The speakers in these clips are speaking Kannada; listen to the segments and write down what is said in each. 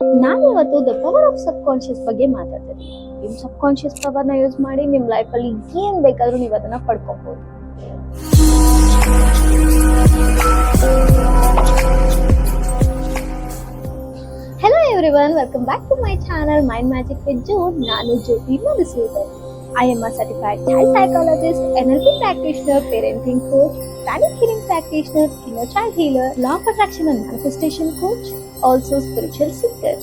ನಾನು ಇವತ್ತು the power of subconscious ಬಗ್ಗೆ ಮಾತಾಡ್ತೀನಿ. ನಿಮ್ಮ ಸಬ್ ಕಾನ್ಶಿಯಸ್ ಪವರ್ನ ಯೂಸ್ ಮಾಡಿ ನಿಮ್ಮ ಲೈಫಲ್ಲಿ ಏನ್ ಬೇಕಾದ್ರೂ ನೀವು ಅದನ್ನ ಪಡ್ಕೊಬಹುದು hello everyone welcome back to my channel mind magic with June ನಾನು Jyothi, Madhusudan. I am a certified child psychologist NLP practitioner, parenting coach, pranic healing practitioner, inner child healer, law of attraction and manifestation coach, also spiritual seeker.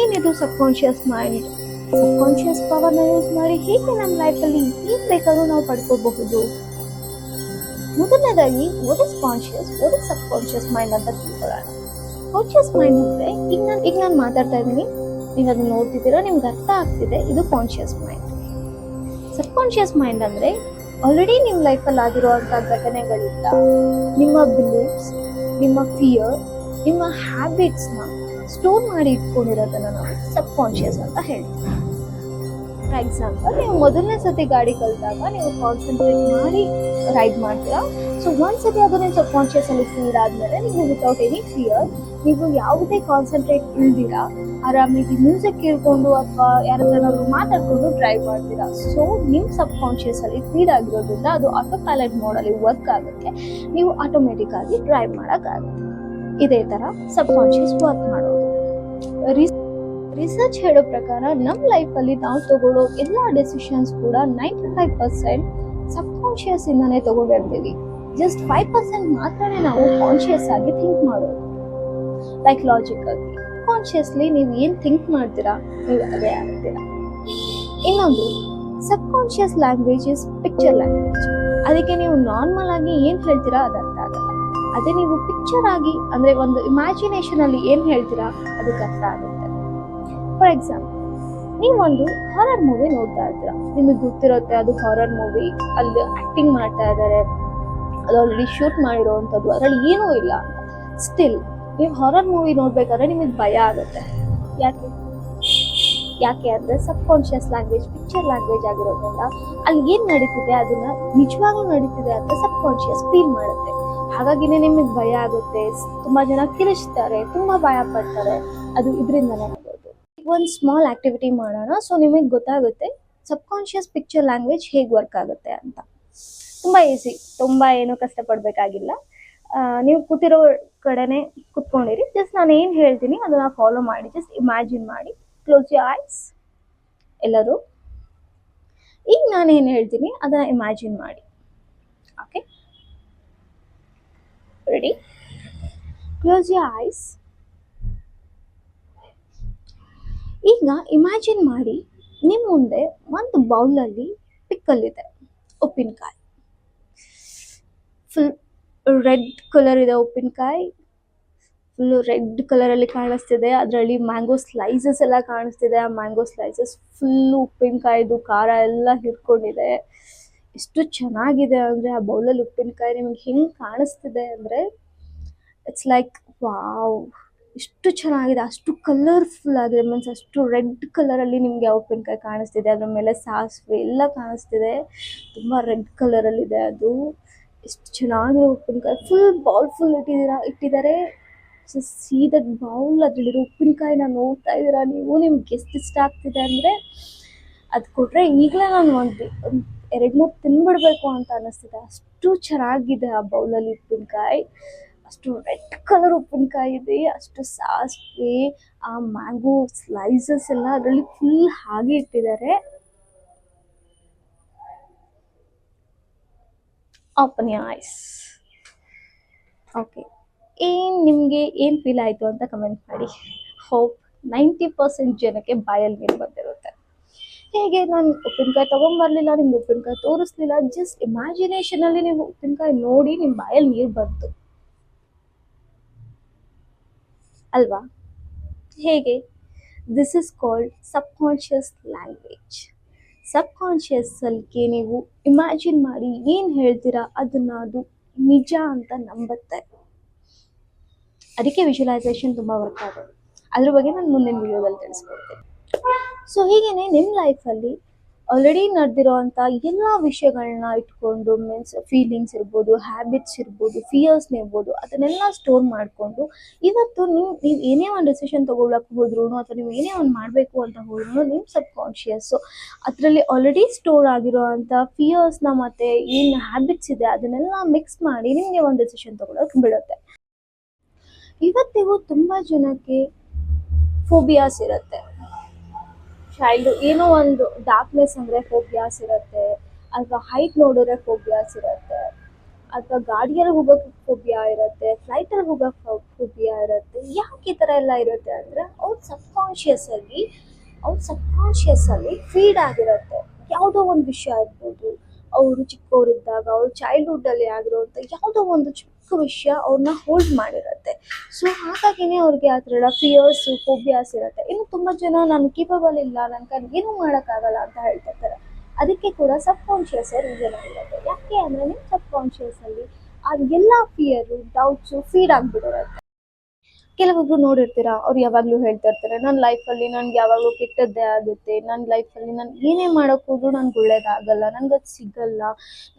ಏನಿದು ಸಬ್ಕಾನ್ಷಿಯಸ್ ಮೈಂಡ್ ಸಬ್ಕಾನ್ಷಿಯಸ್ ಪವರ್ನ ಯೂಸ್ ಮಾಡಿ ಹೇಗೆ ನಮ್ಮ ಲೈಫಲ್ಲಿ ಏನು ಬೇಕಾದರೂ ನಾವು ಪಡ್ಕೋಬಹುದು ಮೊದಲನೇದಾಗಿ what is conscious what is subconscious mind ಅಂತ ತಿಳ್ಕೊಳ್ಳೋಣ ಕಾನ್ಶಿಯಸ್ ಮೈಂಡ್ ಅಂದ್ರೆ ಈಗ ನಾನು ಈಗ ನಾನು ಮಾತಾಡ್ತಾ ಇದ್ದೀನಿ. ನೀವು ಅದನ್ನ ನೋಡ್ತಿದ್ದೀರಾ? ನಿಮ್ಗೆ ಅರ್ಥ ಆಗ್ತಿದೆ ಇದು conscious mind subconscious mind ಅಂದರೆ ಆಲ್ರೆಡಿ ನಿಮ್ಮ ಲೈಫಲ್ಲಿ ಆಗಿರುವಂಥ ಘಟನೆಗಳಿಂದ ನಿಮ್ಮ ಬಿಲೀಫ್ಸ್ ನಿಮ್ಮ ಫಿಯರ್ ನಿಮ್ಮ ಹ್ಯಾಬಿಟ್ಸ್ನ ಸ್ಟೋರ್ ಮಾಡಿ ಇಟ್ಕೊಂಡಿರೋದನ್ನು ನಾವು ಸಬ್ ಕಾನ್ಶಿಯಸ್ ಅಂತ ಹೇಳ್ತೀವಿ. ಫಾರ್ ಎಕ್ಸಾಂಪಲ್ ನೀವು ಮೊದಲನೇ ಸತಿ ಗಾಡಿ ಕಲಿತಾಗ ನೀವು ಕಾನ್ಸಂಟ್ರೇಟ್ ಮಾಡಿ ರೈಡ್ ಮಾಡ್ತೀರಾ? ಸೊ ಒಂದ್ಸತಿ ಅದು ನಿಮ್ಮ ಸಬ್ ಕಾನ್ಶಿಯಸ್ ಅಲ್ಲಿ ಫೀಲ್ ಆದ್ಮೇಲೆ ನೀವು ವಿತೌಟ್ ಎನಿ ಫಿಯರ್ ನೀವು ಯಾವುದೇ ಕಾನ್ಸಂಟ್ರೇಟ್ ಇಲ್ದಿರಾ, ಆರಾಮಾಗಿ ಮ್ಯೂಸಿಕ್ ಕೇಳ್ಕೊಂಡು ಅಥವಾ ಯಾರಾದ್ರೂ ಮಾತಾಡ್ಕೊಂಡು ಡ್ರೈವ್ ಮಾಡ್ತೀರಾ? ಸೊ ನಿಮ್ಮ ಸಬ್ ಅಲ್ಲಿ ಫೀಲ್ ಆಗಿರೋದ್ರಿಂದ ಅದು ಆಟೋ ಪ್ಯಾಲೆಟ್ ಮೋಡಲ್ಲಿ ವರ್ಕ್ ಆಗುತ್ತೆ ನೀವು ಆಟೋಮೆಟಿಕ್ ಆಗಿ ಡ್ರೈವ್ ಮಾಡೋಕ್ಕಾಗುತ್ತೆ. ಇದೇ ತರ ಸಬ್ ಕಾನ್ಶಿಯಸ್ ವರ್ಕ್ ಮಾಡೋದು ರಿಸರ್ಚ್ ಹೇಳೋ ಪ್ರಕಾರ ನಮ್ಮ ಲೈಫಲ್ಲಿ ನಾವು ತಗೊಳ್ಳೋ ಎಲ್ಲ ಡೆಸಿಷನ್ಸ್ ಕೂಡ ನೈಂಟಿ ಫೈವ್ ಪರ್ಸೆಂಟ್ ಸಬ್ ಇಂದಾನೆ ತಗೊಂಡಿರ್ತೀವಿ. ಜಸ್ಟ್ ಫೈವ್ ಪರ್ಸೆಂಟ್ ಮಾತ್ರನೇ ನಾವು ಕಾನ್ಶಿಯಸ್ ಆಗಿ ಥಿಂಕ್ ಮಾಡೋದು. ಲೈಕ್ ಲಾಜಿಕಲ್ ಕಾನ್ಶಿಯಸ್ಲಿ ನೀವು ಏನು ಥಿಂಕ್ ಮಾಡ್ತೀರಾ, ನೀವು ಅದೇ ಆಗ್ತೀರಾ. ಇನ್ನೊಂದು subconscious language is picture language ಅದಕ್ಕೆ ನೀವು ನಾರ್ಮಲ್ ಆಗಿ ಏನು ಹೇಳ್ತೀರಾ, ಅದು ಅರ್ಥ ಆಗಲ್ಲ. ಅದೇ ನೀವು ಪಿಕ್ಚರ್ ಆಗಿ, ಅಂದರೆ ಒಂದು ಇಮ್ಯಾಜಿನೇಷನಲ್ಲಿ ಏನು ಹೇಳ್ತೀರಾ, ಅದಕ್ಕೆ ಅರ್ಥ ಆಗುತ್ತೆ ಫಾರ್ ಎಕ್ಸಾಂಪಲ್ ನೀವೊಂದು ಹಾರರ್ ಮೂವಿ ನೋಡ್ತಾ ಇರ್ತೀರ ನಿಮಗೆ ಗೊತ್ತಿರುತ್ತೆ ಅದು ಹಾರರ್ ಮೂವಿ ಅಲ್ಲಿ ಆಕ್ಟಿಂಗ್ ಮಾಡ್ತಾ ಇದ್ದಾರೆ. ಅದು ಆಲ್ರೆಡಿ ಶೂಟ್ ಮಾಡಿರೋವಂಥದ್ದು. ಅದರಲ್ಲಿ ಏನೂ ಇಲ್ಲ. ಸ್ಟಿಲ್ ನೀವು ಹಾರರ್ ಮೂವಿ ನೋಡ್ಬೇಕಾದ್ರೆ ನಿಮಗೆ ಭಯ ಆಗುತ್ತೆ. ಯಾಕೆ? ಯಾಕೆ ಅಂದರೆ subconscious language picture language ಆಗಿರೋದ್ರಿಂದ ಅಲ್ಲಿ ಏನು ನಡೀತಿದೆ? ಅದನ್ನ ನಿಜವಾಗ್ಲೂ ನಡೀತಿದೆ ಅಂತ ಸಬ್ ಕಾನ್ಷಿಯಸ್ ಫೀಲ್ ಮಾಡುತ್ತೆ. ಹಾಗಾಗಿನೇ ನಿಮಗೆ ಭಯ ಆಗುತ್ತೆ. ತುಂಬ ಜನ ಕಿರಿಸ್ತಾರೆ ತುಂಬ ಭಯ ಪಡ್ತಾರೆ. ಅದು ಇದರಿಂದನೇ. ಒಂದು ಸ್ಮಾಲ್ ಆಕ್ಟಿವಿಟಿ ಮಾಡೋಣ. ಸೊ ನಿಮಗೆ ಗೊತ್ತಾಗುತ್ತೆ ಸಬ್ ಕಾನ್ಷಿಯಸ್ ಪಿಕ್ಚರ್ ಲ್ಯಾಂಗ್ವೇಜ್ ಹೇಗೆ ವರ್ಕ್ ಆಗುತ್ತೆ ಅಂತ. ತುಂಬಾ ಈಸಿ ತುಂಬಾ ಏನು ಕಷ್ಟಪಡಬೇಕಾಗಿಲ್ಲ. ನೀವು ಕೂತಿರೋ ಕಡೆನೆ ಕುತ್ಕೊಂಡಿರಿ. ಜಸ್ಟ್ ನಾನು ಏನು ಹೇಳ್ತೀನಿ, ಅದನ್ನ ಫಾಲೋ ಮಾಡಿ. ಜಸ್ಟ್ ಇಮ್ಯಾಜಿನ್ ಮಾಡಿ. ಕ್ಲೋಸ್ ಯು ಐಸ್ ಎಲ್ಲರೂ. ಈಗ ನಾನು ಏನು ಹೇಳ್ತೀನಿ, ಅದನ್ನ ಇಮ್ಯಾಜಿನ್ ಮಾಡಿ. Okay ready close you eyes ಈಗ ಇಮ್ಯಾಜಿನ್ ಮಾಡಿ ನಿಮ್ಮ ಮುಂದೆ ಒಂದು ಬೌಲಲ್ಲಿ ಪಿಕ್ಕಲ್ ಇದೆ, ಉಪ್ಪಿನಕಾಯಿ. ಫುಲ್ ರೆಡ್ ಕಲರ್ ಇದೆ ಉಪ್ಪಿನಕಾಯಿ. ಫುಲ್ ರೆಡ್ ಕಲರಲ್ಲಿ ಕಾಣಿಸ್ತಿದೆ, ಅದರಲ್ಲಿ ಮ್ಯಾಂಗೋ ಸ್ಲೈಸಸ್ ಎಲ್ಲ ಕಾಣಿಸ್ತಿದೆ. ಆ ಮ್ಯಾಂಗೋ ಸ್ಲೈಸಸ್ ಫುಲ್ ಉಪ್ಪಿನಕಾಯಿದು, ಖಾರ ಎಲ್ಲ ಹಿಡ್ಕೊಂಡಿದೆ. ಎಷ್ಟು ಚೆನ್ನಾಗಿದೆ ಅಂದರೆ ಆ ಬೌಲಲ್ಲಿ ಉಪ್ಪಿನಕಾಯಿ ನಿಮ್ಗೆ ಹೆಂಗೆ ಕಾಣಿಸ್ತಿದೆ ಅಂದರೆ ಇಟ್ಸ್ ಲೈಕ್ ವಾವ್ ಎಷ್ಟು ಚೆನ್ನಾಗಿದೆ, ಅಷ್ಟು ಕಲರ್ಫುಲ್ ಆಗಿದೆ ಮೀನ್ಸ್ ಅಷ್ಟು ರೆಡ್ ಕಲರಲ್ಲಿ ನಿಮಗೆ ಉಪ್ಪಿನಕಾಯಿ ಕಾಣಿಸ್ತಿದೆ. ಅದ್ರ ಮೇಲೆ ಸಾಸಿವೆ ಎಲ್ಲ ಕಾಣಿಸ್ತಿದೆ. ತುಂಬ ರೆಡ್ ಕಲರಲ್ಲಿದೆ ಅದು. ಎಷ್ಟು ಚೆನ್ನಾಗಿದೆ ಉಪ್ಪಿನಕಾಯಿ. ಫುಲ್ ಬೌಲ್ ಫುಲ್ ಇಟ್ಟಿದ್ದೀರಾ, ಇಟ್ಟಿದ್ದಾರೆ. ಸೊ ಸೀದಾ ಬೌಲ್ ಅದರಲ್ಲಿರೋ ಉಪ್ಪಿನಕಾಯಿನ ನೋಡ್ತಾ ಇದ್ದೀರಾ ನೀವು? ನಿಮ್ಗೆ ಎಷ್ಟು ಇಷ್ಟ ಆಗ್ತಿದೆ ಅಂದರೆ ಅದು ಕೊಟ್ಟರೆ ಈಗಲೇ ನಾನು ಒಂದು ಎರಡು ಮೂರು ತಿನ್ಬಿಡ್ಬೇಕು ಅಂತ ಅನ್ನಿಸ್ತಿದೆ ಅಷ್ಟು ಚೆನ್ನಾಗಿದೆ ಆ ಬೌಲಲ್ಲಿ ಉಪ್ಪಿನಕಾಯಿ. ಅಷ್ಟು ರೆಡ್ ಕಲರ್ ಉಪ್ಪಿನಕಾಯಿ ಇದೆ, ಅಷ್ಟು ಸಾಸಿವೆ, ಆ ಮ್ಯಾಂಗೋ ಸ್ಲೈಸಸ್ ಎಲ್ಲ ಅದರಲ್ಲಿ ಫುಲ್ ಹಾಗೆ ಇಟ್ಟಿದ್ದಾರೆ. ಓಪನ್ ಐಸ್ ಓಕೆ ಏನು ನಿಮಗೆ, ಏನು ಫೀಲ್ ಆಯಿತು ಅಂತ ಕಮೆಂಟ್ ಮಾಡಿ. ಹೋಪ್ ನೈಂಟಿ ಪರ್ಸೆಂಟ್ ಜನಕ್ಕೆ ಬಾಯಲ್ಲಿ ನೀರು ಬಂದಿರುತ್ತೆ. ಹೇಗೆ, ನಾನು ಉಪ್ಪಿನಕಾಯಿ ತೊಗೊಂಬರ್ಲಿಲ್ಲ, ನಿಮ್ಗೆ ಉಪ್ಪಿನಕಾಯಿ ತೋರಿಸ್ಲಿಲ್ಲ ಜಸ್ಟ್ ಇಮ್ಯಾಜಿನೇಷನಲ್ಲಿ ನೀವು ಉಪ್ಪಿನಕಾಯಿ ನೋಡಿ ನಿಮ್ಮ ಬಾಯಲ್ಲಿ ನೀರು ಬಂತು. ಅಲ್ವಾ? ಹೇಗೆ? This is called subconscious language ಸಬ್ ಕಾನ್ಷಿಯಸ್ಸಲ್ಲಿಗೆ ನೀವು ಇಮ್ಯಾಜಿನ್ ಮಾಡಿ ಏನು ಹೇಳ್ತೀರಾ ಅದನ್ನ ಅದು ನಿಜ ಅಂತ ನಂಬುತ್ತೆ. ಅದಕ್ಕೆ ವಿಜುವಲೈಸೇಷನ್ ತುಂಬ ವರ್ಕ್ ಆಗೋದು ಅದ್ರ ಬಗ್ಗೆ ನಾನು ಮುಂದಿನ ವಿಡಿಯೋದಲ್ಲಿ ತಿಳಿಸ್ಕೊಡ್ತೀನಿ. ಸೊ ಹೀಗೇನೆ ನಿಮ್ಮ ಲೈಫಲ್ಲಿ ಆಲ್ರೆಡಿ ನಡೆದಿರೋವಂಥ ಎಲ್ಲ ವಿಷಯಗಳನ್ನ ಇಟ್ಕೊಂಡು ಮೀನ್ಸ್ ಫೀಲಿಂಗ್ಸ್ ಇರ್ಬೋದು ಹ್ಯಾಬಿಟ್ಸ್ ಇರ್ಬೋದು ಫಿಯರ್ಸ್ನ ಇರ್ಬೋದು, ಅದನ್ನೆಲ್ಲ ಸ್ಟೋರ್ ಮಾಡಿಕೊಂಡು ಇವತ್ತು ನೀವು ನೀವು ಏನೇ ಒಂದು ಡಿಸಿಷನ್ ತೊಗೊಳಕ್ಕೆ ಹೋದ್ರೂ ಅಥವಾ ನೀವು ಏನೇ ಒಂದು ಮಾಡಬೇಕು ಅಂತ ಹೋದ್ರೂ ನಿಮ್ಮ ಸಬ್ ಕಾನ್ಷಿಯಸ್ಸು ಅದರಲ್ಲಿ ಆಲ್ರೆಡಿ ಸ್ಟೋರ್ ಆಗಿರೋ ಅಂಥ ಫಿಯರ್ಸ್ನ ಮತ್ತು ಏನು ಹ್ಯಾಬಿಟ್ಸ್ ಇದೆ ಅದನ್ನೆಲ್ಲ ಮಿಕ್ಸ್ ಮಾಡಿ ನಿಮಗೆ ಒಂದು ಡಿಸಿಷನ್ ತೊಗೊಳಕ್ಕೆ ಬಿಡುತ್ತೆ. ಇವತ್ತಿಗೂ ತುಂಬ ಜನಕ್ಕೆ ಫೋಬಿಯಾಸ್ ಇರುತ್ತೆ. ಚೈಲ್ಡ್ ಏನೋ ಒಂದು ಡಾರ್ಕ್ನೆಸ್ ಅಂದರೆ ಫೋಬಿಯಾಸ್ ಇರುತ್ತೆ, ಅಥವಾ ಹೈಟ್ ನೋಡಿದ್ರೆ ಫೋಬಿಯಾಸ್ ಇರುತ್ತೆ, ಅಥವಾ ಗಾಡಿಯಲ್ಲಿ ಹೋಗೋಕೆ ಫೋಬಿಯಾ ಇರುತ್ತೆ ಫ್ಲೈಟಲ್ಲಿ ಹೋಗೋಕೆ ಫೋಬಿಯಾ ಇರುತ್ತೆ, ಯಾಕೆ ಈ ಥರ ಎಲ್ಲ ಇರುತ್ತೆ ಅಂದರೆ ಅವ್ರ ಸಬ್ಕಾನ್ಷಿಯಸಲ್ಲಿ ಅವ್ರ ಸಬ್ಕಾನ್ಷಿಯಸಲ್ಲಿ ಫೀಡ್ ಆಗಿರುತ್ತೆ. ಯಾವುದೋ ಒಂದು ವಿಷಯ ಇರ್ಬೋದು ಅವರು ಚಿಕ್ಕವರಿದ್ದಾಗ, ಅವ್ರ ಚೈಲ್ಡ್ಹುಡ್ಡಲ್ಲಿ ಆಗಿರೋಂಥ ಯಾವುದೋ ಒಂದು ಚಿಕ್ಕ ವಿಷಯ ಅವ್ರನ್ನ ಹೋಲ್ಡ್ ಮಾಡಿರುತ್ತೆ. ಸೊ ಹಾಗಾಗಿನೇ ಅವ್ರಿಗೆ ಆ ಥರ ಫಿಯರ್ಸು ಫೋಬಿಯಾಸ್ ಇರುತ್ತೆ. ಇನ್ನು ತುಂಬ ಜನ ನಾನು ಕೇಪಬಲ್ ಇಲ್ಲ ನನ್ನ ಕೈಲಿ ಏನೂ ಮಾಡೋಕ್ಕಾಗಲ್ಲ ಅಂತ ಹೇಳ್ತಿರ್ತಾರೆ ಅದಕ್ಕೆ ಕೂಡ ಸಬ್ ಕಾನ್ಶಿಯಸ್ ರೀಸನ್ ಆಗಿರುತ್ತೆ. ಯಾಕೆ ಅಂದರೆ ನಿಮ್ಮ ಸಬ್ ಕಾನ್ಷಿಯಸಲ್ಲಿ ಆ ಎಲ್ಲ ಫಿಯರು ಡೌಟ್ಸು ಫೀಡ್ ಆಗಿಬಿಟ್ಟಿರುತ್ತೆ. ಕೆಲವೊಬ್ರು ನೋಡಿರ್ತೀರ, ಅವ್ರು ಯಾವಾಗಲೂ ಹೇಳ್ತಾ ಇರ್ತಾರೆ ನನ್ನ ಲೈಫಲ್ಲಿ ನನಗೆ ಯಾವಾಗಲೂ ಕೆಟ್ಟದ್ದೇ ಆಗುತ್ತೆ ನನ್ನ ಲೈಫಲ್ಲಿ ನಾನು ಏನೇ ಮಾಡೋಕೆ ಹೋದ್ರೂ ನನಗೆ ಒಳ್ಳೇದಾಗಲ್ಲ, ನನಗೆ ಅದು ಸಿಗಲ್ಲ,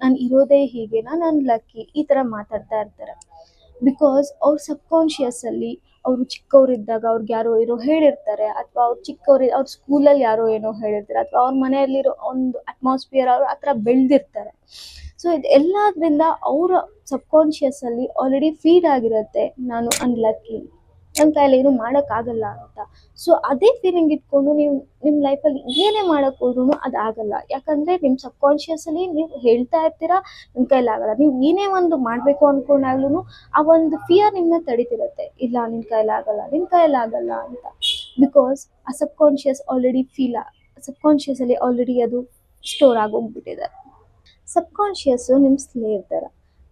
ನಾನು ಇರೋದೇ ಹೀಗೆ, ನಾನು ಲಕ್ಕಿ ಈ ಥರ ಮಾತಾಡ್ತಾ ಇರ್ತಾರೆ. ಬಿಕಾಸ್ ಅವ್ರ ಸಬ್ಕಾನ್ಷಿಯಸಲ್ಲಿ ಅವರು ಚಿಕ್ಕವರಿದ್ದಾಗ ಅವ್ರಿಗೆ ಯಾರೋ ಏನೋ ಹೇಳಿರ್ತಾರೆ, ಅಥವಾ ಅವ್ರು ಚಿಕ್ಕವ್ರ, ಅವ್ರ ಸ್ಕೂಲಲ್ಲಿ ಯಾರೋ ಏನೋ ಹೇಳಿರ್ತಾರೆ, ಅಥವಾ ಅವ್ರ ಮನೆಯಲ್ಲಿರೋ ಒಂದು ಅಟ್ಮಾಸ್ಫಿಯರ್ ಅವರು ಆ ಥರ ಬೆಳೆದಿರ್ತಾರೆ. ಸೊ ಇದು ಎಲ್ಲದರಿಂದ ಅವರ ಸಬ್ಕಾನ್ಷಿಯಸಲ್ಲಿ ಆಲ್ರೆಡಿ ಫೀಡ್ ಆಗಿರುತ್ತೆ, ನಾನು ಅನ್ಲಕ್ಕಿ ನನ್ನ ಕೈಯಲ್ಲಿ ಏನು ಮಾಡೋಕ್ಕಾಗಲ್ಲ ಅಂತ. ಸೊ ಅದೇ ಫೀಲಿಂಗ್ ಇಟ್ಕೊಂಡು ನೀವು ನಿಮ್ಮ ಲೈಫಲ್ಲಿ ಏನೇ ಮಾಡೋಕ್ಕೆ ಹೋದ್ರೂ ಅದು ಆಗಲ್ಲ ಯಾಕಂದರೆ ನಿಮ್ಮ ಸಬ್ಕಾನ್ಷಿಯಸಲ್ಲಿ ನೀವು ಹೇಳ್ತಾ ಇರ್ತೀರಾ ನಿಮ್ಮ ಆಗಲ್ಲ. ನೀವು ಏನೇ ಒಂದು ಮಾಡಬೇಕು ಅಂದ್ಕೊಂಡಾಗ್ಲೂ ಆ ಒಂದು ಫಿಯರ್ ನಿಮ್ಮನ್ನ ತಡಿತಿರುತ್ತೆ. ಇಲ್ಲ ನಿನ್ನ ಕೈಲಾಗಲ್ಲ ಕೈಯಲ್ಲಿ ಆಗಲ್ಲ ಅಂತ. ಬಿಕಾಸ್ ಆ ಸಬ್ಕಾನ್ಷಿಯಸ್ ಆಲ್ರೆಡಿ ಫೀಲ್ ಸಬ್ಕಾನ್ಷಿಯಸಲ್ಲಿ ಆಲ್ರೆಡಿ ಅದು ಸ್ಟೋರ್ ಆಗೋಗ್ಬಿಟ್ಟಿದೆ. ಸಬ್ಕಾನ್ಷಿಯಸ್ಸು ನಿಮ್ಮ ಸ್ಲೇವ್ ಥರ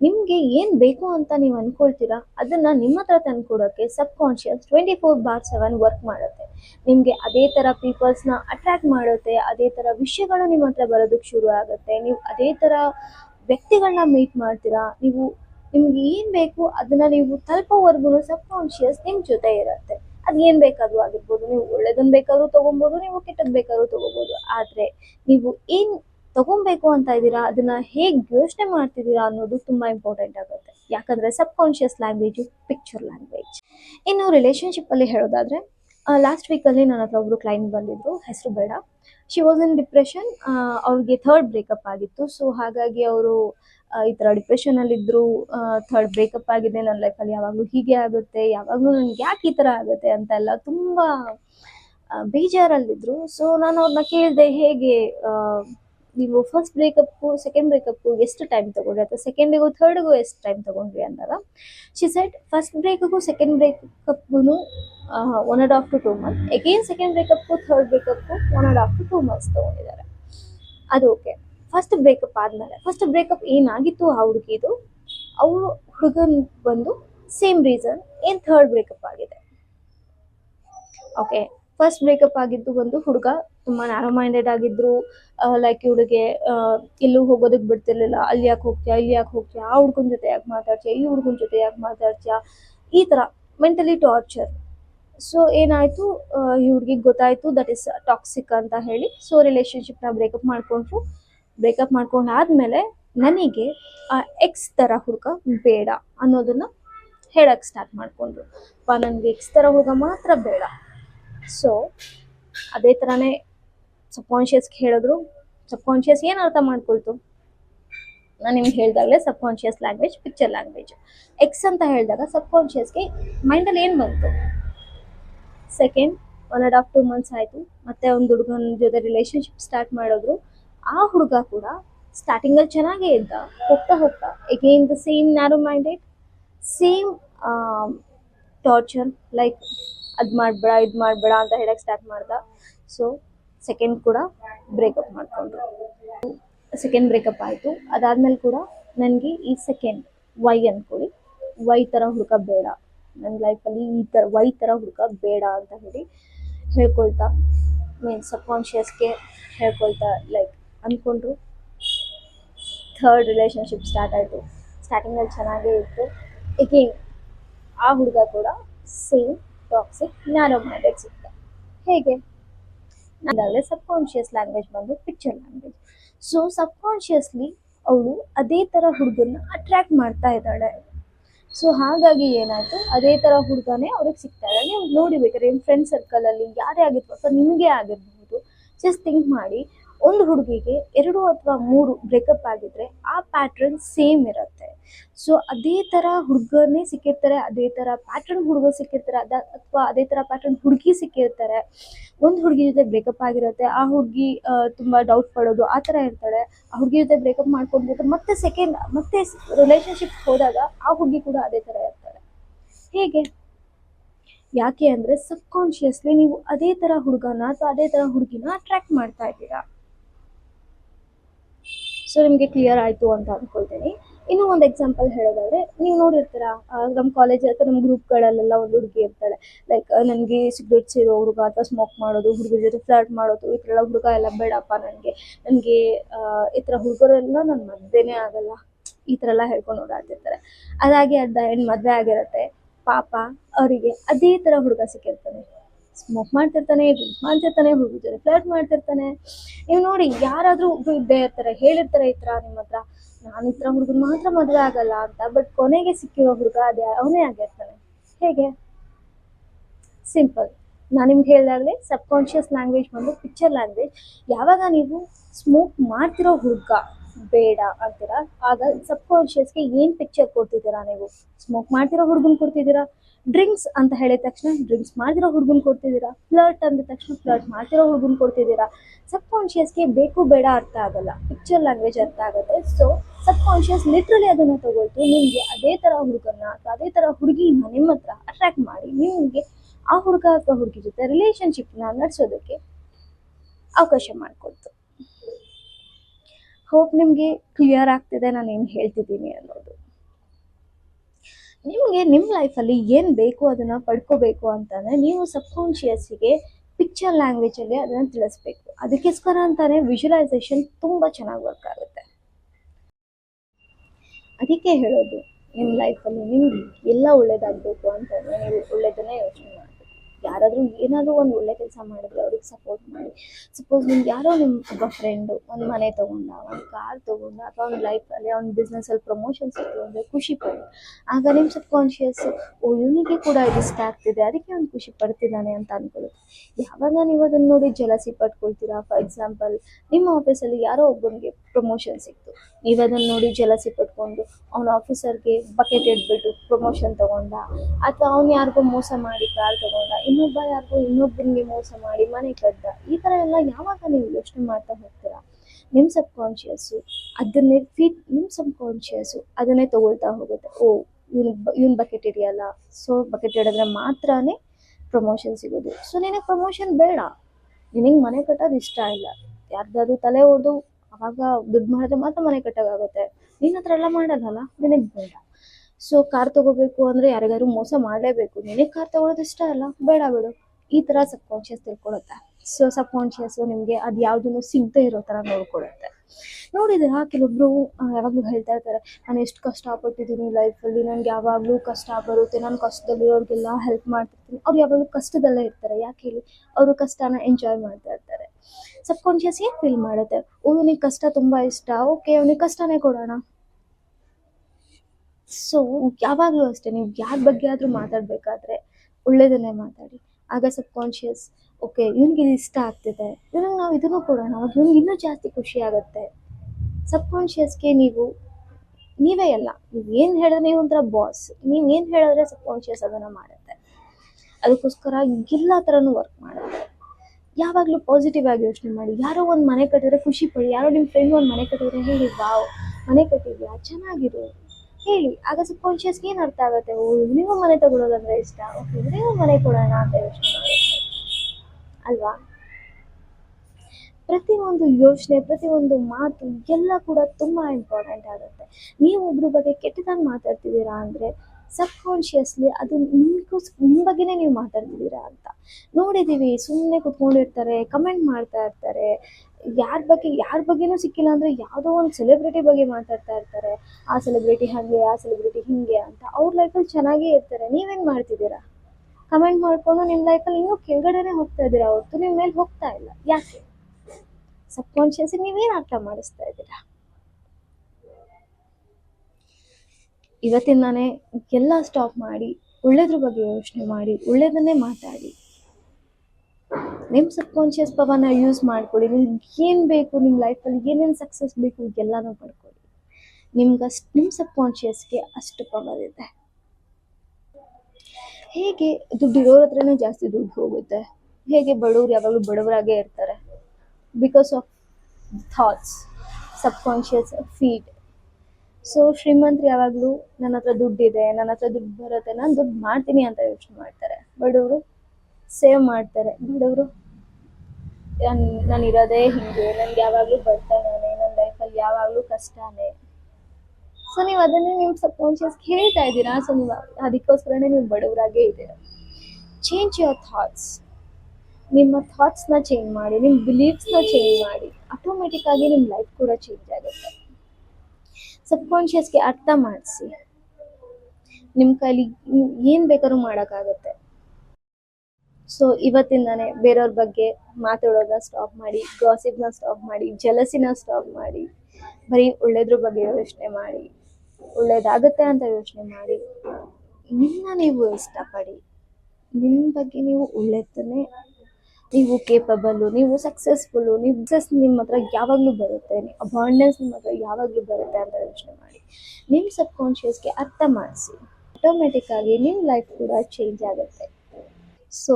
ನಿಮಗೆ ಏನು ಬೇಕು ಅಂತ ನೀವು ಅನ್ಕೊಳ್ತೀರಾ? ಅದನ್ನು ನಿಮ್ಮ ಹತ್ರ ತಂದ್ಕೊಡೋಕ್ಕೆ subconscious twenty four bar seven work ಮಾಡುತ್ತೆ. ನಿಮಗೆ ಅದೇ ಥರ ಪೀಪಲ್ಸ್ನ ಅಟ್ರಾಕ್ಟ್ ಮಾಡುತ್ತೆ, ಅದೇ ಥರ ವಿಷಯಗಳು ನಿಮ್ಮ ಹತ್ರ ಬರೋದಕ್ಕೆ ಶುರು ಆಗುತ್ತೆ. ನೀವು ಅದೇ ಥರ ವ್ಯಕ್ತಿಗಳನ್ನ ಮೀಟ್ ಮಾಡ್ತೀರಾ, ನೀವು ನಿಮ್ಗೆ ಏನು ಬೇಕು ಅದನ್ನು ನೀವು ತಲುಪೋವರೆಗೂ ಸಬ್ ಕಾನ್ಷಿಯಸ್ ನಿಮ್ಮ ಜೊತೆ ಇರುತ್ತೆ. ಅದು ಏನು ಬೇಕಾದ್ರೂ ಆಗಿರ್ಬೋದು, ನೀವು ಒಳ್ಳೇದನ್ನ ಬೇಕಾದ್ರೂ ತೊಗೊಬೋದು, ನೀವು ಕೆಟ್ಟದ್ದು ಬೇಕಾದ್ರೂ ತಗೋಬಹುದು ಆದರೆ ನೀವು ಏನು ತಗೊಬೇಕು ಅಂತ ಇದ್ದೀರಾ? ಅದನ್ನ ಹೇಗೆ ಯೋಚನೆ ಮಾಡ್ತಿದ್ದೀರಾ ಅನ್ನೋದು ತುಂಬಾ ಇಂಪಾರ್ಟೆಂಟ್ ಆಗುತ್ತೆ. ಯಾಕಂದ್ರೆ subconscious language picture language ಇನ್ನು ರಿಲೇಷನ್ಶಿಪ್ಪಲ್ಲಿ ಹೇಳೋದಾದ್ರೆ ಲಾಸ್ಟ್ ವೀಕಲ್ಲಿ ನನ್ನ ಹತ್ರ ಒಬ್ರು ಕ್ಲೈಂಟ್ ಬಂದಿದ್ರು. ಹೆಸರು ಬೇಡ. ಶಿ ವಾಸ್ ಇನ್ ಡಿಪ್ರೆಷನ್ ಅವ್ರಿಗೆ ಥರ್ಡ್ ಬ್ರೇಕಪ್ ಆಗಿತ್ತು. ಸೊ ಹಾಗಾಗಿ ಅವರು ಈ ಥರ ಡಿಪ್ರೆಷನಲ್ಲಿದ್ದರು ಥರ್ಡ್ ಬ್ರೇಕಪ್ ಆಗಿದೆ. ನನ್ನ ಲೈಫಲ್ಲಿ ಯಾವಾಗಲೂ ಹೀಗೆ ಆಗುತ್ತೆ. ಯಾವಾಗಲೂ ನನಗೆ ಯಾಕೆ ಈ ಥರ ಆಗುತ್ತೆ ಅಂತೆಲ್ಲ ತುಂಬ ಬೇಜಾರಲ್ಲಿದ್ರು. ಸೊ ನಾನು ಅವ್ರನ್ನ ಕೇಳಿದೆ, ಹೇಗೆ ನೀವು ಫಸ್ಟ್ ಬ್ರೇಕಪ್ಪು ಸೆಕೆಂಡ್ ಬ್ರೇಕಪ್ಪು ಎಷ್ಟು ಟೈಮ್ ತಗೊಂಡ್ರಿ? ಅಥವಾ ಸೆಕೆಂಡಿಗೂ ಥರ್ಡ್ಗೂ ಎಷ್ಟು ಟೈಮ್ ತಗೊಂಡ್ರಿ ಅಂದಾಗ ಶಿ ಸೆಟ್ ಫಸ್ಟ್ ಬ್ರೇಕಗೂ second ಬ್ರೇಕಪ್ಗೂ one and half to two month again second breakup third breakup one and half to two months ತಗೊಂಡಿದ್ದಾರೆ. ಅದು ಓಕೆ ಫಸ್ಟ್ ಬ್ರೇಕಪ್ ಆದಮೇಲೆ ಫಸ್ಟ್ ಬ್ರೇಕಪ್ ಏನಾಗಿತ್ತು ಆ ಹುಡುಗಿದು? ಅವಳು ಹುಡುಗನ್ ಬಂದು ಸೇಮ್ ರೀಸನ್ ಏನು ಥರ್ಡ್ ಬ್ರೇಕಪ್ ಆಗಿದೆ? ಓಕೆ ಫಸ್ಟ್ ಬ್ರೇಕಪ್ ಆಗಿದ್ದು ಒಂದು ಹುಡುಗ ತುಂಬ ನ್ಯಾರೋ ಮೈಂಡೆಡ್ ಆಗಿದ್ರು. ಲೈಕ್ ಇವಳಿಗೆ ಎಲ್ಲೂ ಹೋಗೋದಕ್ಕೆ ಬಿಡ್ತಿರ್ಲಿಲ್ಲ. ಅಲ್ಲಿ ಯಾಕೆ ಹೋಗ್ತೀಯಾ, ಇಲ್ಲಿ ಯಾಕೆ ಹೋಗ್ತೀಯಾ, ಆ ಹುಡ್ಗನ ಜೊತೆ ಯಾಕೆ ಮಾತಾಡ್ತೀಯಾ, ಈ ಹುಡ್ಗನ ಜೊತೆ ಯಾಕೆ ಮಾತಾಡ್ತೀಯಾ, ಈ ಥರ ಮೆಂಟಲಿ ಟಾರ್ಚರ್ ಸೊ ಏನಾಯಿತು? ಈ ಹುಡುಗಿಗೆ ಗೊತ್ತಾಯಿತು ದಟ್ ಇಸ್ ಟಾಕ್ಸಿಕ್ ಅಂತ ಹೇಳಿ. ಸೊ ರಿಲೇಷನ್ಶಿಪ್ನ ಬ್ರೇಕಪ್ ಮಾಡಿಕೊಂಡ್ರು. ಬ್ರೇಕಪ್ ಮಾಡ್ಕೊಂಡು ಆದಮೇಲೆ ನನಗೆ ಆ ಎಕ್ಸ್ ಥರ ಹುಡುಗ ಬೇಡ ಅನ್ನೋದನ್ನ ಹೇಳಕ್ಕೆ ಸ್ಟಾರ್ಟ್ ಮಾಡಿಕೊಂಡ್ರು. ಪಾ, ನನಗೆ ಎಕ್ಸ್ ಥರ ಹುಡುಗ ಮಾತ್ರ ಬೇಡ. ಸೊ ಅದೇ ಥರನೇ ಸಬ್ಕಾನ್ಷಿಯಸ್ಗೆ ಹೇಳಿದ್ರು. ಸಬ್ಕಾನ್ಷಿಯಸ್ ಏನು ಅರ್ಥ ಮಾಡ್ಕೊಳ್ತು? ನಾನು ನಿಮ್ಗೆ ಹೇಳಿದಾಗಲೇ subconscious language picture language ex ಅಂತ ಹೇಳಿದಾಗ ಸಬ್ಕಾನ್ಷಿಯಸ್ಗೆ ಮೈಂಡಲ್ಲಿ ಏನು ಬಂತು? Second one and half two months ಆಯಿತು. ಮತ್ತೆ ಒಂದು ಹುಡುಗನ ಜೊತೆ ರಿಲೇಷನ್ಶಿಪ್ ಸ್ಟಾರ್ಟ್ ಮಾಡಿದ್ರು. ಆ ಹುಡುಗ ಕೂಡ ಸ್ಟಾರ್ಟಿಂಗಲ್ಲಿ ಚೆನ್ನಾಗೇ ಇದ್ದ. ಹೋಗ್ತಾ ಹೋಗ್ತಾ again the same narrow minded same torture like ಅದು ಮಾಡಬೇಡ, ಇದು ಮಾಡಬೇಡ ಅಂತ ಹೇಳಕ್ಕೆ ಸ್ಟಾರ್ಟ್ ಮಾಡ್ದ. ಸೊ ಸೆಕೆಂಡ್ ಕೂಡ ಬ್ರೇಕಪ್ ಮಾಡಿಕೊಂಡ್ರು. ಸೆಕೆಂಡ್ ಬ್ರೇಕಪ್ ಆಯಿತು. ಅದಾದ್ಮೇಲೆ ಕೂಡ ನನಗೆ ಈ ಸೆಕೆಂಡ್ ವೈ ಅಂದ್ಕೊಳ್ಳಿ ವೈ ಥರ ಹುಡುಕ ಬೇಡ. ನನ್ನ ಲೈಫಲ್ಲಿ ಈ ಥರ ವೈ ಥರ ಹುಡುಕ ಬೇಡ ಅಂತ ಹೇಳಿ ಹೇಳ್ಕೊಳ್ತಾ ಮೀನ್ ಸಬ್ಕಾನ್ಷಿಯಸ್ಗೆ ಹೇಳ್ಕೊಳ್ತಾ ಲೈಕ್ ಅಂದ್ಕೊಂಡ್ರು ಥರ್ಡ್ ರಿಲೇಷನ್ಶಿಪ್ ಸ್ಟಾರ್ಟ್ ಆಯಿತು. ಸ್ಟಾರ್ಟಿಂಗಲ್ಲಿ ಚೆನ್ನಾಗೇ ಇತ್ತು. ಎಗೇನ್ ಆ ಹುಡುಗ ಕೂಡ ಸೇಮ್ ಟಾಕ್ಸಿಕ್ ನ್ಯಾರೋ ಮೈಂಡೆಡ್ ಸಿಗ್ತ ಹೇಗೆ? ಅದಾಗಲೇ ಸಬ್ ಕಾನ್ಶಿಯಸ್ ಲ್ಯಾಂಗ್ವೇಜ್ ಬಂದು picture language so subconsciously ಅವಳು ಅದೇ ತರ ಹುಡುಗನ್ನ ಅಟ್ರಾಕ್ಟ್ ಮಾಡ್ತಾ ಇದ್ದಾಳೆ. ಸೊ ಹಾಗಾಗಿ ಏನಾಯ್ತು? ಅದೇ ಥರ ಹುಡುಗನೇ ಅವ್ರಿಗೆ ಸಿಗ್ತಾರೆ ನೀವು ನೋಡಿ ಬೇಕಾದ್ರೆ ನಿಮ್ಮ ಫ್ರೆಂಡ್ ಸರ್ಕಲಲ್ಲಿ ಯಾರೇ ಆಗಿರ್ಬೋದು ಅಥವಾ ನಿಮಗೆ ಆಗಿರಬಹುದು ಜಸ್ಟ್ ಥಿಂಕ್ ಮಾಡಿ. ಒಂದು ಹುಡುಗಿಗೆ ಎರಡು ಅಥವಾ ಮೂರು ಬ್ರೇಕಪ್ ಆಗಿದ್ರೆ ಆ ಪ್ಯಾಟ್ರನ್ ಸೇಮ್ ಇರುತ್ತೆ. ಸೊ ಅದೇ ಥರ ಹುಡುಗನೇ ಸಿಕ್ಕಿರ್ತಾರೆ, ಅದೇ ಥರ ಪ್ಯಾಟರ್ನ್ ಹುಡುಗ ಸಿಕ್ಕಿರ್ತಾರೆ, ಅದ ಅಥವಾ ಅದೇ ಥರ ಪ್ಯಾಟರ್ನ್ ಹುಡುಗಿ ಸಿಕ್ಕಿರ್ತಾರೆ. ಒಂದು ಹುಡುಗಿ ಜೊತೆ ಬ್ರೇಕಪ್ ಆಗಿರುತ್ತೆ, ಆ ಹುಡುಗಿ ತುಂಬ ಡೌಟ್ ಪಡೋದು, ಆ ಥರ ಇರ್ತಾಳೆ. ಆ ಹುಡುಗಿ ಜೊತೆ ಬ್ರೇಕಪ್ ಮಾಡ್ಕೊಂಡ್ಬಿಟ್ಟು ಮತ್ತೆ ಸೆಕೆಂಡ್ ಮತ್ತೆ ರಿಲೇಶನ್ಶಿಪ್ ಹೋದಾಗ ಆ ಹುಡುಗಿ ಕೂಡ ಅದೇ ಥರ ಇರ್ತಾಳೆ. ಹೇಗೆ? ಯಾಕೆ ಅಂದರೆ ಸಬ್ ಕಾನ್ಷಿಯಸ್ಲಿ ನೀವು ಅದೇ ಥರ ಹುಡುಗನ ಅಥವಾ ಅದೇ ಥರ ಹುಡುಗಿನ ಅಟ್ರ್ಯಾಕ್ಟ್ ಮಾಡ್ತಾ ಇದ್ದೀರಾ. ಸೊ ನಿಮಗೆ ಕ್ಲಿಯರ್ ಆಯಿತು ಅಂತ ಅಂದ್ಕೊಳ್ತೀನಿ ಇನ್ನೂ ಒಂದು ಎಕ್ಸಾಂಪಲ್ ಹೇಳೋದಾದ್ರೆ, ನೀವು ನೋಡಿರ್ತೀರ ನಮ್ಮ ಕಾಲೇಜ್ ಅಥವಾ ನಮ್ಮ ಗ್ರೂಪ್ಗಳಲ್ಲೆಲ್ಲ ಒಂದು ಹುಡುಗಿ ಇರ್ತಾಳೆ. ಲೈಕ್ ನನಗೆ ಸಿಗರೇಟ್ ಸೇರೋ ಹುಡುಗ ಅಥವಾ ಸ್ಮೋಕ್ ಮಾಡೋದು, ಹುಡುಗರ ಜೊತೆ ಫ್ಲಾಟ್ ಮಾಡೋದು, ಈ ಥರ ಎಲ್ಲ ಹುಡುಗ ಎಲ್ಲ ಬೇಡಪ್ಪ ನನಗೆ. ನನಗೆ ಈ ಥರ ಹುಡುಗರೆಲ್ಲ ನನ್ನ ಮದುವೆನೇ ಆಗಲ್ಲ. ಈ ಥರ ಎಲ್ಲ ಹೇಳ್ಕೊಂಡು ಓಡಾಡ್ತಿರ್ತಾರೆ. ಅದಾಗಿ ಅರ್ಧ ಹೆಣ್ಣು ಮದುವೆ ಆಗಿರುತ್ತೆ. ಪಾಪ, ಅವರಿಗೆ ಅದೇ ಥರ ಹುಡುಗ ಸಿಕ್ಕಿರ್ತಾನೆ. ಸ್ಮೋಕ್ ಮಾಡ್ತಿರ್ತಾನೆ ಡ್ರಿಂಕ್ ಮಾಡ್ತಿರ್ತಾನೆ ಜೊತೆ ಫ್ಲಾಟ್ ಮಾಡ್ತಿರ್ತಾನೆ. ನೀವು ನೋಡಿ, ಯಾರಾದರೂ ಇದ್ದೇ ಇರ್ತಾರೆ, ಹೇಳಿರ್ತಾರೆ ಈ ಥರ ನಿಮ್ಮ ಹತ್ರ ನಾನು ಇತ್ರ ಹುಡುಗನ್ ಮಾತ್ರ ಮದುವೆ ಆಗಲ್ಲ ಅಂತ ಬಟ್ ಕೊನೆಗೆ ಸಿಕ್ಕಿರೋ ಹುಡುಗ ಅದೇ, ಅವನೇ ಆಗಿರ್ತಾನೆ. ಹೇಗೆ? ಸಿಂಪಲ್ ನಾನು ನಿಮ್ಗೆ ಹೇಳಿದಾಗಲೇ ಸಬ್ ಕಾನ್ಷಿಯಸ್ ಲ್ಯಾಂಗ್ವೇಜ್ ಬಂದು ಪಿಕ್ಚರ್ ಲ್ಯಾಂಗ್ವೇಜ್ ಯಾವಾಗ ನೀವು ಸ್ಮೋಕ್ ಮಾಡ್ತಿರೋ ಹುಡುಗ, ಬೇಡ ಅಂತೀರಾ? ಆಗ ಸಬ್ ಕಾನ್ಷಿಯಸ್ಗೆ ಏನು ಪಿಕ್ಚರ್ ಕೊಡ್ತಿದ್ದೀರಾ ನೀವು? ಸ್ಮೋಕ್ ಮಾಡ್ತಿರೋ ಹುಡುಗನ್ ಕೊಡ್ತಿದ್ದೀರಾ? ಡ್ರಿಂಕ್ಸ್ ಅಂತ ಹೇಳಿದ ತಕ್ಷಣ ಡ್ರಿಂಕ್ಸ್ ಮಾಡ್ತಿರೋ ಹುಡುಗನ್ ಕೊಡ್ತಿದ್ದೀರಾ? ಫ್ಲರ್ಟ್ ಅಂದ ತಕ್ಷಣ ಫ್ಲರ್ಟ್ ಮಾಡ್ತಿರೋ ಹುಡುಗನ್ ಕೊಡ್ತಿದ್ದೀರಾ? ಸಬ್ ಕಾನ್ಷಿಯಸ್ಗೆ ಬೇಕು ಬೇಡ ಅರ್ಥ ಆಗಲ್ಲ. ಪಿಕ್ಚರ್ ಲ್ಯಾಂಗ್ವೇಜ್ ಅರ್ಥ ಆಗುತ್ತೆ. ಸೊ ಸಬ್ ಕಾನ್ಶಿಯಸ್ ಲಿಟ್ರಲಿ ಅದನ್ನ ತಗೊಳ್ತು. ನಿಮಗೆ ಅದೇ ಥರ ಹುಡುಗನ್ನ ಅಥವಾ ಅದೇ ಥರ ಹುಡುಗಿನ ನಿಮ್ಮ ಹತ್ರ ಅಟ್ರಾಕ್ಟ್ ಮಾಡಿ ನಿಮಗೆ ಆ ಹುಡುಗ ಅಥವಾ ಹುಡುಗಿ ಜೊತೆ ರಿಲೇಶನ್ಶಿಪ್ನ ನಡೆಸೋದಕ್ಕೆ ಅವಕಾಶ ಮಾಡಿಕೊಡ್ತು. ಹೋಪ್ ನಿಮಗೆ ಕ್ಲಿಯರ್ ಆಗ್ತಿದೆ. ನಾನು ಏನು ಹೇಳ್ತಿದ್ದೀನಿ ಅನ್ನೋದು. ನಿಮಗೆ ನಿಮ್ಮ ಲೈಫಲ್ಲಿ ಏನು ಬೇಕು ಅದನ್ನು ಪಡ್ಕೋಬೇಕು ಅಂತಂದರೆ ನೀವು ಸಬ್ಕಾನ್ಷಿಯಸ್ಸಿಗೆ ಪಿಕ್ಚರ್ ಲ್ಯಾಂಗ್ವೇಜಲ್ಲಿ ಅದನ್ನು ತಿಳಿಸ್ಬೇಕು. ಅದಕ್ಕೋಸ್ಕರ ಅಂತಾನೆ ವಿಜುವಲೈಸೇಷನ್ ತುಂಬ ಚೆನ್ನಾಗಿ ವರ್ಕ್ ಆಗುತ್ತೆ. ಅದಕ್ಕೆ ಹೇಳೋದು ನಿಮ್ಮ ಲೈಫಲ್ಲಿ ನಿಮಗೆ ಎಲ್ಲ ಒಳ್ಳೇದಾಗಬೇಕು ಅಂತಂದರೆ ನೀವು ಒಳ್ಳೇದನ್ನೇ ಯೋಚನೆ ಮಾಡಬೇಕು ಯಾರಾದರೂ ಏನಾದರೂ ಒಂದು ಒಳ್ಳೆ ಕೆಲಸ ಮಾಡಿದ್ರೆ ಅವ್ರಿಗೆ ಸಪೋರ್ಟ್ ಮಾಡಿ. ಸಪೋಸ್ ನಿಮ್ಗೆ ಯಾರೋ ನಿಮ್ಮ ಒಬ್ಬ ಫ್ರೆಂಡು ಒಂದು ಮನೆ ತೊಗೊಂಡ, ಒಂದು ಕಾರ್ ತೊಗೊಂಡ ಅಥವಾ ಒಂದು ಲೈಫಲ್ಲಿ ಅವ್ನ ಬಿಸ್ನೆಸ್ಸಲ್ಲಿ ಪ್ರಮೋಷನ್ ಸಿಕ್ತು ಅಂದರೆ ಖುಷಿ ಪಡಿ ಆಗ ನಿಮ್ಮ ಸಬ್ ಕಾನ್ಷಿಯಸ್ ಓ, ಇವನಿಗೆ ಕೂಡ ಇದು ಇಷ್ಟ ಆಗ್ತಿದೆ, ಅದಕ್ಕೆ ಅವ್ನು ಖುಷಿ ಪಡ್ತಿದ್ದಾನೆ ಅಂತ ಅನ್ಕೊಳ್ಳಿ ಯಾವಾಗ ನೀವು ಅದನ್ನು ನೋಡಿ ಜಲಸಿ ಪಡ್ಕೊಳ್ತೀರಾ ಫಾರ್ ಎಕ್ಸಾಂಪಲ್ ನಿಮ್ಮ ಆಫೀಸಲ್ಲಿ ಯಾರೋ ಒಬ್ಬನಿಗೆ ಪ್ರಮೋಷನ್ ಸಿಕ್ತು. ನೀವು ಅದನ್ನು ನೋಡಿ ಜಲಸಿ ಪಟ್ಕೊಂಡು ಅವನ ಆಫೀಸರ್ಗೆ ಬಕೆಟ್ ಇಟ್ಬಿಟ್ಟು ಪ್ರಮೋಷನ್ ತಗೊಂಡ, ಅಥವಾ ಅವ್ನು ಯಾರಿಗೋ ಮೋಸ ಮಾಡಿ ಕಾರ್ ತಗೊಂಡ, ಇನ್ನೊಬ್ಬ ಯಾರಿಗೋ ಇನ್ನೊಬ್ಬರಿಗೆ ಮೋಸ ಮಾಡಿ ಮನೆ ಕಟ್ಟ ಈ ಥರ ಎಲ್ಲ ಯಾವಾಗ ನೀವು ಯೋಚನೆ ಮಾಡ್ತಾ ಹೋಗ್ತೀರಾ? ನಿಮ್ಮ ಸಬ್ ಕಾನ್ಷಿಯಸ್ಸು ಅದನ್ನೇ ಫೀಟ್ ನಿಮ್ಮ ಸಬ್ ಕಾನ್ಷಿಯಸ್ಸು ಅದನ್ನೇ ತಗೊಳ್ತಾ ಹೋಗುತ್ತೆ. ಓ, ಇವ್ನು ಇವ್ನ ಬಕೆಟ್ ಹಿಡಿಯಲ್ಲ. ಸೊ ಬಕೆಟ್ ಹಿಡಿದ್ರೆ ಮಾತ್ರನೇ ಪ್ರಮೋಷನ್ ಸಿಗೋದು. ಸೊ ನಿನಗೆ ಪ್ರಮೋಷನ್ ಬೇಡ. ನಿನಗೆ ಮನೆ ಕಟ್ಟೋದು ಇಷ್ಟ ಇಲ್ಲ. ಯಾರ್ದಾದ್ರು ತಲೆ ಹೊಡೆದು ಅವಾಗ ದುಡ್ಡು ಮಾಡಿದ್ರೆ ಮಾತ್ರ ಮನೆ ಕಟ್ಟೋಕ್ಕಾಗುತ್ತೆ. ನಿನ್ನ ಹತ್ರ ಎಲ್ಲ ಮಾಡೋದಲ್ಲ ನಿನಗೆ ಬೇಡ. ಸೊ ಕಾರ್ ತಗೋಬೇಕು ಅಂದ್ರೆ ಯಾರಿಗಾದ್ರು ಮೋಸ ಮಾಡಲೇಬೇಕು. ನಿನಗೆ ಕಾರ್ ತಗೊಳ್ಳೋದು ಇಷ್ಟ ಅಲ್ಲ? ಬೇಡ ಬಿಡು. ಈ ತರ ಸಬ್ ಕಾನ್ಶಿಯಸ್ ತಿಳ್ಕೊಳುತ್ತೆ. ಸೊ ಸಬ್ ಕಾನ್ಶಿಯಸ್ ನಿಮ್ಗೆ ಅದು ಯಾವ್ದನ್ನು ಸಿಗದೆ ಇರೋ ತರ ನೋಡ್ಕೊಳುತ್ತೆ. ನೋಡಿದ್ದೀರಾ ಕೆಲವೊಬ್ರು ಯಾವಾಗಲೂ ಹೇಳ್ತಾ ಇರ್ತಾರೆ, ನಾನು ಎಷ್ಟು ಕಷ್ಟಪಟ್ಟಿದ್ದೀನಿ ಲೈಫಲ್ಲಿ ನನಗೆ ಯಾವಾಗಲೂ ಕಷ್ಟ ಬರುತ್ತೆ, ನಾನು ಕಷ್ಟದಲ್ಲಿರೋರಿಗೆಲ್ಲ ಹೆಲ್ಪ್ ಮಾಡ್ತಿರ್ತೀನಿ. ಅವ್ರು ಯಾವಾಗಲೂ ಕಷ್ಟದಲ್ಲೇ ಇರ್ತಾರೆ, ಯಾಕೆ ಹೇಳಿ? ಅವರು ಕಷ್ಟನ ಎಂಜಾಯ್ ಮಾಡ್ತಾ ಇರ್ತಾರೆ. ಸಬ್ ಕಾನ್ಷಿಯಸ್ ಏನು ಫೀಲ್ ಮಾಡುತ್ತೆ? ಓ ಇವನಿಗೆ ಕಷ್ಟ ತುಂಬ ಇಷ್ಟ, ಓಕೆ, ಅವನಿಗೆ ಕಷ್ಟನೇ ಕೊಡೋಣ. ಸೊ ಯಾವಾಗಲೂ ಅಷ್ಟೇ, ನೀವು ಯಾರ ಬಗ್ಗೆ ಆದರೂ ಮಾತಾಡಬೇಕಾದ್ರೆ ಒಳ್ಳೇದನ್ನೇ ಮಾತಾಡಿ. ಆಗ ಸಬ್ ಕಾನ್ಷಿಯಸ್ ಓಕೆ, ಇವನಿಗೆ ಇದು ಇಷ್ಟ ಆಗ್ತಿದೆ. ಇವ್ನಿಗೆ ನಾವು ಇದನ್ನು ಕೊಡೋಣ ಅವಾಗ ಇವ್ನಿಗೆ ಇನ್ನೂ ಜಾಸ್ತಿ ಖುಷಿ ಆಗುತ್ತೆ. ಸಬ್ಗೆ ನೀವು, ನೀವೇ ಅಲ್ಲ, ನೀವು ಏನು ಹೇಳಿದ್ರೆ ನೀವು ಒಂಥರ ಬಾಸ್, ನೀವು ಏನು ಹೇಳಿದ್ರೆ ಸಬ್ ಕಾನ್ಶಿಯಸ್ ಅದನ್ನು ಮಾಡುತ್ತೆ. ಅದಕ್ಕೋಸ್ಕರ ಎಲ್ಲ ಥರನೂ ವರ್ಕ್ ಮಾಡುತ್ತೆ. ಯಾವಾಗಲೂ ಪಾಸಿಟಿವ್ ಆಗಿ ಯೋಚನೆ ಮಾಡಿ, ಯಾರೋ ಒಂದು ಮನೆ ಕಟ್ಟಿದ್ರೆ ಖುಷಿ ಪಡಿ, ಯಾರೋ ನಿಮ್ಮ ಫ್ರೆಂಡ್ ಒಂದು ಮನೆ ಕಟ್ಟಿದ್ರೆ ಹೇಳಿ, ವಾವ್, ಮನೆ ಕಟ್ಟಿದ್ಯಾ, ಚೆನ್ನಾಗಿರು, ಹೇಳಿ. ಆಗ ಸಬ್ ಕಾನ್ಶಿಯಸ್ಗೆ ಏನು ಅರ್ಥ ಆಗುತ್ತೆ? ಓ, ಇವನಿಗೂ ಮನೆ ತಗೊಳ್ಳೋದಂದ್ರೆ ಇಷ್ಟ, ಓಕೆ, ಇವನಿಗೂ ಮನೆ ಕೊಡೋಣ ಅಂತ ಯೋಚನೆ ಅಲ್ವಾ? ಪ್ರತಿ ಪ್ರತಿಯೊಂದು ಯೋಚನೆ ಒಂದು ಮಾತು ಎಲ್ಲ ಕೂಡ ತುಂಬಾ ಇಂಪಾರ್ಟೆಂಟ್ ಆಗುತ್ತೆ. ನೀವು ಒಬ್ರ ಬಗ್ಗೆ ಕೆಟ್ಟದಾಗಿ ಮಾತಾಡ್ತಿದ್ದೀರಾ ಅಂದ್ರೆ ಸಬ್ ಕಾನ್ಶಿಯಸ್ಲಿ ಅದು ನಿಮಗೋಸ್ ನಿಮ್ಮ ಬಗ್ಗೆನೇ ನೀವು ಮಾತಾಡ್ತಿದ್ದೀರಾ ಅಂತ. ನೋಡಿದೀವಿ ಸುಮ್ಮನೆ ಕುತ್ಕೊಂಡಿರ್ತಾರೆ ಕಮೆಂಟ್ ಮಾಡ್ತಾ ಇರ್ತಾರೆ. ಯಾರ ಬಗ್ಗೆ, ಯಾರ ಬಗ್ಗೆನೂ ಸಿಕ್ಕಿಲ್ಲ ಅಂದ್ರೆ ಯಾವುದೋ ಒಂದು ಸೆಲೆಬ್ರಿಟಿ ಬಗ್ಗೆ ಮಾತಾಡ್ತಾ ಇರ್ತಾರೆ. ಆ ಸೆಲೆಬ್ರಿಟಿ ಹಾಗೆ, ಆ ಸೆಲೆಬ್ರಿಟಿ ಹಿಂಗೆ ಅಂತ. ಅವ್ರ ಲೈಫಲ್ಲಿ ಚೆನ್ನಾಗೇ ಇರ್ತಾರೆ. ನೀವೇನು ಮಾಡ್ತಿದ್ದೀರಾ? ಕಮೆಂಟ್ ಮಾಡ್ಕೊಂಡು ನಿಮ್ಮ ಲೈಫಲ್ಲಿ ನೀವು ಕೆಳಗಡೆನೆ ಹೋಗ್ತಾ ಇದ್ದೀರಾ? ಹೊರತು ನಿಮ್ಮ ಮೇಲೆ ಹೋಗ್ತಾ ಇಲ್ಲ. ಯಾಕೆ? ಸಬ್ ಕಾನ್ಶಿಯಸ್ ನೀವೇನು ಅರ್ಥ ಮಾಡಿಸ್ತಾ ಇದ್ದೀರಾ? ಇವತ್ತಿಂದಾನೇ ಎಲ್ಲ ಸ್ಟಾಪ್ ಮಾಡಿ, ಒಳ್ಳೇದ್ರ ಬಗ್ಗೆ ಯೋಚನೆ ಮಾಡಿ, ಒಳ್ಳೇದನ್ನೇ ಮಾತಾಡಿ. ನಿಮ್ಮ ಸಬ್ ಕಾನ್ಶಿಯಸ್ ಪವರ್ನ ಯೂಸ್ ಮಾಡ್ಕೊಳ್ಳಿ. ನಿಮ್ಗೆ ಏನು ಬೇಕು ನಿಮ್ಮ ಲೈಫಲ್ಲಿ ಏನೇನು ಸಕ್ಸಸ್ ಬೇಕು ಎಲ್ಲನೂ ಪಡ್ಕೊಳ್ಳಿ. ನಿಮ್ಗೆ ಅಷ್ಟು ನಿಮ್ಮ ಸಬ್ ಕಾನ್ಶಿಯಸ್ಗೆ ಅಷ್ಟು ಪವರ್ ಇದೆ. ಹೇಗೆ ದುಡ್ಡು ಇರೋರ ಹತ್ರನೇ ಜಾಸ್ತಿ ದುಡ್ಡು ಹೋಗುತ್ತೆ? ಹೇಗೆ ಬಡವ್ರು ಯಾವಾಗಲೂ ಬಡವರಾಗೇ ಇರ್ತಾರೆ? Because of thoughts subconscious feed so ಶ್ರೀಮಂತರು ಯಾವಾಗಲೂ ನನ್ನ ಹತ್ರ ದುಡ್ಡಿದೆ ನನ್ನ ಹತ್ರ ದುಡ್ಡು ಬರುತ್ತೆ, ನಾನು ದುಡ್ಡು ಮಾಡ್ತೀನಿ ಅಂತ ಯೋಚನೆ ಮಾಡ್ತಾರೆ. ಬಡವರು ಸೇವ್ ಮಾಡ್ತಾರೆ. ಬಡವರು, ನಾನು ಇರೋದೇ ಹಿಂಗೆ, ನನ್ಗೆ ಯಾವಾಗಲೂ ಬರ್ತಾನೆ ನನ್ನ ಲೈಫಲ್ಲಿ ಯಾವಾಗಲೂ ಕಷ್ಟನೇ. ಸೊ ನೀವು ಅದನ್ನೇ ನೀವು ಸಬ್ ಕಾನ್ಷಿಯಸ್ಗೆ ಹೇಳ್ತಾ ಇದ್ದೀರಾ? ಸೊ ನೀವು ಅದಕ್ಕೋಸ್ಕರನೇ ನೀವು ಬಡವರಾಗೇ ಇದ್ದೀರಾ ಚೇಂಜ್ ಯುವರ್ ಥಾಟ್ಸ್ ನಿಮ್ಮ ಥಾಟ್ಸ್ನ ಚೇಂಜ್ ಮಾಡಿ, ನಿಮ್ಮ ಬಿಲೀಫ್ಸ್ನ ಚೇಂಜ್ ಮಾಡಿ. ಆಟೋಮೆಟಿಕ್ ಆಗಿ ನಿಮ್ಮ ಲೈಫ್ ಕೂಡ ಚೇಂಜ್ ಆಗುತ್ತೆ. ಸಬ್ ಕಾನ್ಷಿಯಸ್ಗೆ ಅರ್ಥ ಮಾಡಿಸಿ. ನಿಮ್ಮ ಕೈಲಿ ಏನು ಬೇಕಾದ್ರೂ ಮಾಡೋಕ್ಕಾಗತ್ತೆ. ಸೊ ಇವತ್ತಿಂದಾನೇ ಬೇರೆಯವ್ರ ಬಗ್ಗೆ ಮಾತಾಡೋದನ್ನ ಸ್ಟಾಪ್ ಮಾಡಿ ಗಾಸಿಪ್ನ ಸ್ಟಾಪ್ ಮಾಡಿ ಜಲಸಿನ ಸ್ಟಾಪ್ ಮಾಡಿ, ಬರೀ ಒಳ್ಳೇದ್ರ ಬಗ್ಗೆ ಯೋಚನೆ ಮಾಡಿ. ಒಳ್ಳೇದಾಗುತ್ತೆ ಅಂತ ಯೋಚನೆ ಮಾಡಿ. ನಿಮ್ಮ ನೀವು ಇಷ್ಟಪಡಿ. ನಿಮ್ಮ ಬಗ್ಗೆ ನೀವು ಒಳ್ಳೆತನೇ, ನೀವು ಕೇಪಬಲ್ಲು ನೀವು ಸಕ್ಸಸ್ಫುಲ್ಲು ನೀವು ಸಕ್ಸಸ್ ನಿಮ್ಮ ಹತ್ರ ಯಾವಾಗಲೂ ಬರುತ್ತೆ. ಅಬಾಂಡೆನ್ಸ್ ನಿಮ್ಮ ಹತ್ರ ಯಾವಾಗಲೂ ಬರುತ್ತೆ ಅಂತ ಯೋಚನೆ ಮಾಡಿ. ನಿಮ್ಮ ಸಬ್ ಕಾನ್ಷಿಯಸ್ಗೆ ಅರ್ಥ ಮಾಡಿಸಿ. ಆಟೋಮೆಟಿಕ್ಕಾಗಿ ನಿಮ್ಮ ಲೈಫ್ ಕೂಡ ಚೇಂಜ್ ಆಗುತ್ತೆ. ಸೊ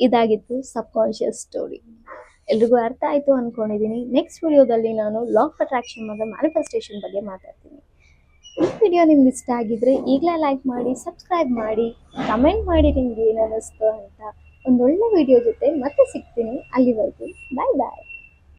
ಇದಾಗಿತ್ತು ಸಬ್ ಕಾನ್ಷಿಯಸ್ ಸ್ಟೋರಿ ಎಲ್ರಿಗೂ ಅರ್ಥ ಆಯಿತು ಅಂದ್ಕೊಂಡಿದ್ದೀನಿ ನೆಕ್ಸ್ಟ್ ವಿಡಿಯೋದಲ್ಲಿ ನಾನು ಲಾಕ್ ಅಟ್ರಾಕ್ಷನ್ ಮತ್ತು ಮ್ಯಾನಿಫೆಸ್ಟೇಷನ್ ಬಗ್ಗೆ ಮಾತಾಡ್ತೀನಿ. ಈ ವಿಡಿಯೋ ನಿಮ್ಗೆ ಇಷ್ಟ ಆಗಿದ್ರೆ ಈಗಲೇ ಲೈಕ್ ಮಾಡಿ ಸಬ್ಸ್ಕ್ರೈಬ್ ಮಾಡಿ ಕಮೆಂಟ್ ಮಾಡಿ ನಿಮ್ಗೆ ಏನು ಅನ್ನಿಸ್ತು ಅಂತ ಒಂದೊಳ್ಳೆ ವಿಡಿಯೋ ಜೊತೆ ಮತ್ತೆ ಸಿಗ್ತೀನಿ ಅಲ್ಲಿವರೆಗೂ. ಬಾಯ್ ಬಾಯ್